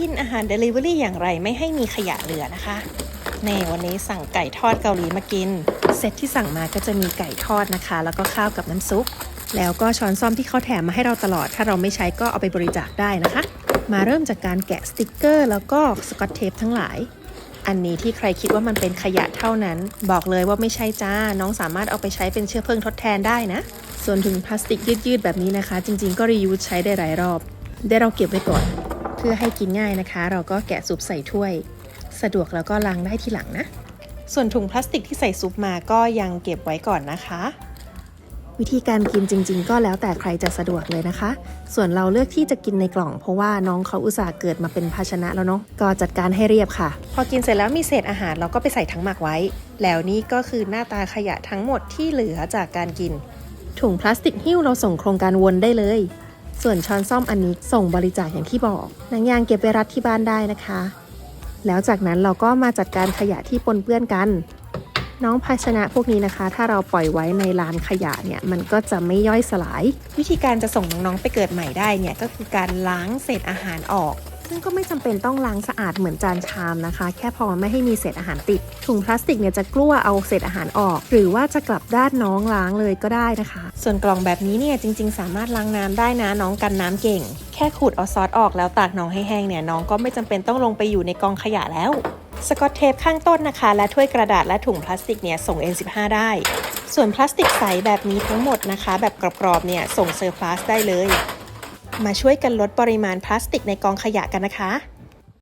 กินอาหาร Delivery อย่างไรไม่ให้มีขยะเหลือนะคะแน่วันนี้สั่งไก่ทอดเกาหลีมากิน เซตที่สั่งมาก็จะมีไก่ทอดนะคะ แล้วก็ข้าวกับน้ำซุป แล้วก็ช้อนซ่อมที่เขาแถมมาให้เราตลอด ถ้าเราไม่ใช้ก็เอาไปบริจาคได้นะคะ มาเริ่มจากการแกะสติกเกอร์ แล้วก็สกอตเทปทั้งหลาย อันนี้ที่ใครคิดว่ามันเป็นขยะเท่านั้น บอกเลยว่าไม่ใช่จ้า น้องสามารถเอาไปใช้เป็นเชื้อเพลิงทดแทนได้นะ ส่วนถุงพลาสติกยืดๆแบบนี้นะคะ จริง ๆ ก็รียูสใช้ได้หลายรอบ ได้เราเก็บไว้ก่อน เพื่อให้กินง่ายนะคะ เราก็แกะซุปใส่ถ้วย สะดวกแล้วก็ล้างได้ทีหลังนะ ส่วนถุงพลาสติกที่ใส่ซุปมาก็ยังเก็บไว้ก่อนนะคะ วิธีการกินจริง ๆ ก็แล้วแต่ใครจะสะดวกเลยนะคะ ส่วนเราเลือกที่จะกินในกล่องเพราะว่าน้องเขาอุตส่าห์เกิดมาเป็นภาชนะแล้วเนาะก็จัดการให้เรียบค่ะ พอกินเสร็จแล้วมีเศษอาหารเราก็ไปใส่ทั้งหมักไว้ แล้วนี่ก็คือหน้าตาขยะทั้งหมดที่เหลือจากการกิน ถุงพลาสติกหิ้วเราส่งโครงการวนได้เลย ส่วนช้อนซ่อมอันนี้ส่งบริจาคอย่างที่บอกหนังยางเก็บไปรัดที่บ้านได้นะคะ แล้วจากนั้นเราก็มาจัดการขยะที่ปนเปื้อนกัน น้องภาชนะพวกนี้นะคะ ถ้าเราปล่อยไว้ในลานขยะเนี่ยมันก็จะไม่ย่อยสลาย วิธีการจะส่งน้องๆไปเกิดใหม่ได้เนี่ยก็คือการล้างเศษอาหารออก ซึ่งก็ไม่จำเป็นต้องล้างสะอาดเหมือนจานชามนะคะ แค่พอไม่ให้มีเศษอาหารติด ถุงพลาสติกเนี่ยจะกลั้วเอาเศษอาหารออก หรือว่าจะกลับด้านน้องล้างเลยก็ได้นะคะ ส่วนกล่องแบบนี้เนี่ยจริง ๆ สามารถล้างน้ำได้นะน้องกันน้ำเก่ง แค่ขูดเอาซอสออกแล้วตากน้องให้แห้งเนี่ยน้องก็ไม่จำเป็นต้องลงไปอยู่ในกองขยะแล้วสกอตเทปข้างต้นนะคะ และถ้วยกระดาษและถุงพลาสติกเนี่ยส่ง N15 ได้ ส่วนพลาสติกใสแบบนี้ทั้งหมดนะคะ แบบกรอบๆเนี่ยส่งเซอร์พลาสได้เลย มาช่วยกันลดปริมาณพลาสติกในกองขยะกันนะคะ